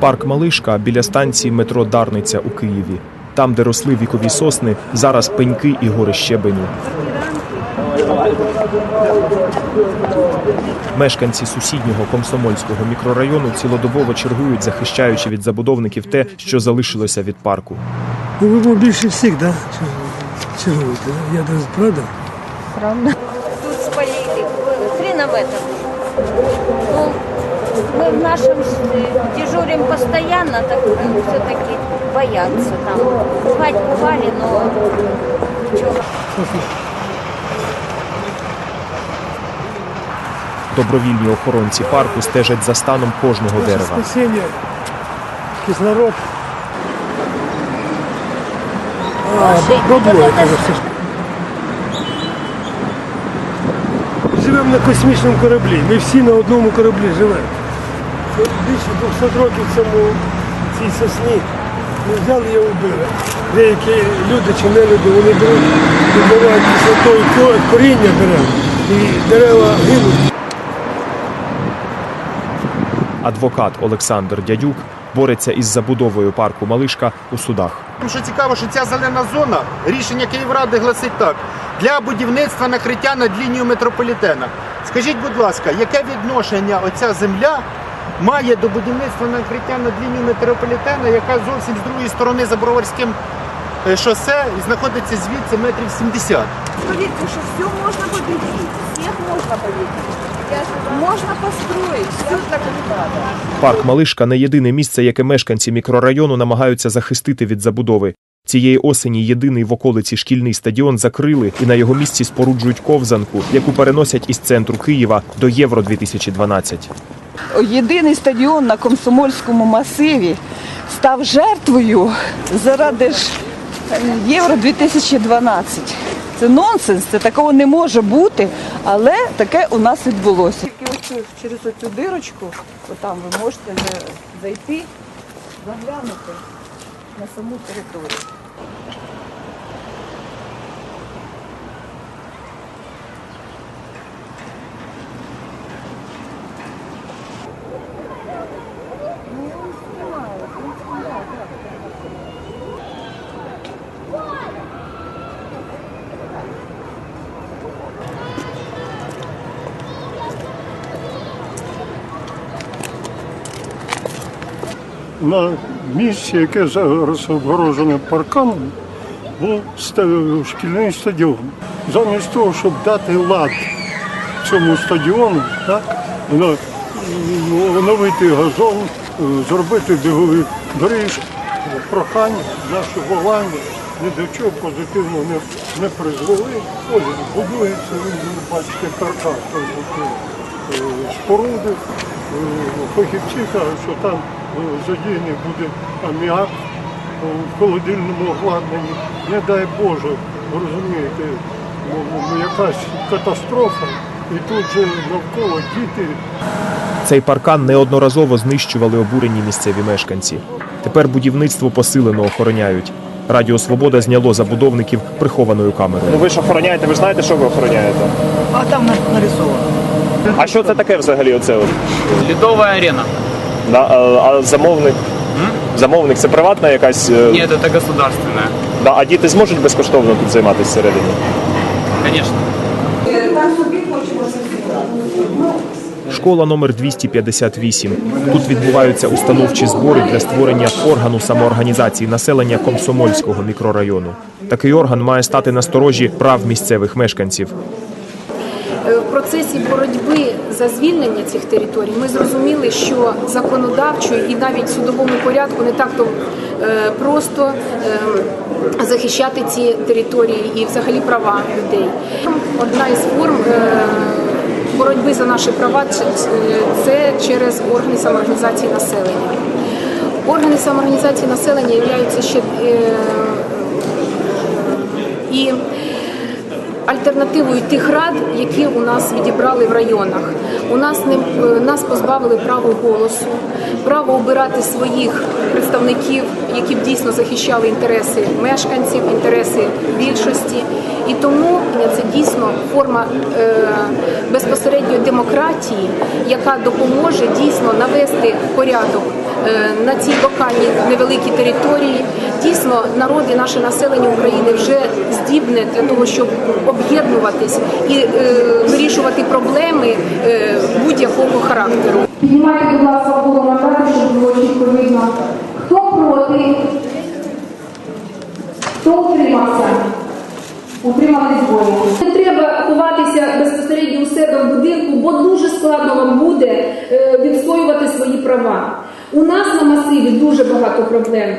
Парк Малишка біля станції метро Дарниця у Києві. Там, де росли вікові сосни, зараз пеньки і гори щебеню. Мешканці сусіднього комсомольського мікрорайону цілодобово чергують, захищаючи від забудовників те, що залишилося від парку. Ну, ви більше всіх, да? Чергуєте. Я даже, правда? Тут спалили, хрена в этом Ну, мы в нашем с- дежурим постоянно, так все-таки боятся там. Бывать бывали, но ничего. Добровільні охоронці парку стежать за станом кожного дерева. Спасіння, кислород. А, бабло, це все. Живемо на космічному кораблі. Ми всі на одному кораблі живемо. Більше 200 років цьому цій сосні ми взяли і вбили. Деякі люди чи не люди, вони беруть, вибивають кислотою коріння дерев. І дерева гинуть. Адвокат Олександр Дядюк бореться із забудовою парку Малишка у судах. Що цікаво, що ця зелена зона, рішення Київради гласить так: для будівництва накриття над лінією метрополітена. Скажіть, будь ласка, яке відношення оця земля має до будівництва накриття над лінією метрополітена, яка зовсім з другої сторони за Броварським е, шосе і знаходиться звідси метрів 70? Поверьте, что все можно победить, всех можно победить. Можно построить, все так и надо. Парк Малишка не єдине місце, яке мешканці мікрорайону намагаються захистити від забудови. Цієї осені єдиний в околиці шкільний стадіон закрили і на його місці споруджують ковзанку, яку переносять із центру Києва до Євро 2012 єдиний стадіон на комсомольському масиві став жертвою заради ж е, Євро 2012. Це нонсенс, це такого не може бути, але таке у нас відбулося. Тільки через оцю дирочку, отам ви можете зайти, заглянути на саму територію. На місці, яке зараз обгорожене парканом, був шкільний стадіон. Замість того, щоб дати лад цьому стадіону, так, оновити газон, е, зробити бігові доріжки, прохання, наше волання ні до чого позитивно не, не призвели. Ось будується, ви бачите, каркас такий, е, споруди. Е, Фахівці кажуть, що там е, задіяний буде аміак в холодильному обладнанні. Не дай Боже, розумієте, ну, ну, якась катастрофа, і тут же навколо діти. Цей паркан неодноразово знищували обурені місцеві мешканці. Тепер будівництво посилено охороняють. Радіо Свобода зняло забудовників прихованою камерою. Ну ви ж охороняєте, ви ж знаєте, що ви охороняєте? А там нарисовано. А що це таке взагалі оце? от? Ледовая арена. Да, а, а замовник? Замовник це приватна якась. е, Нет, это государственная. Да, а діти зможуть безкоштовно тут займатися всередині? Конечно. Школа номер 258. Тут відбуваються установчі збори для створення органу самоорганізації населення Комсомольського мікрорайону. Такий орган має стати на сторожі прав місцевих мешканців. Е, В процесі боротьби за звільнення цих територій ми зрозуміли, що законодавчо і навіть в судовому порядку не так то е, просто е, захищати ці території і взагалі права людей. Одна із форм е, боротьби за наші права це- через органи самоорганізації населення. Органи самоорганізації населення являються ще і альтернативою тих рад, які у нас відібрали в районах. У нас не е, нас позбавили права голосу, право обирати своїх представників, які б дійсно захищали інтереси мешканців, інтереси більшості. І тому це дійсно форма е, безпосередньої демократії, яка допоможе дійсно навести порядок на цій локальній невеликій території. Дійсно, народ і наше населення України вже здібне для того, щоб об'єднуватись і е, вирішувати проблеми е, будь-якого характеру. Піднімайте, будь ласка, голову мандати, щоб було чітко видно. Хто проти? Хто утримався? Утримались двоє. Не треба ховатися безпосередньо у себе в будинку, бо дуже складно вам буде е, відстоювати свої права. У нас на масиві дуже багато проблем.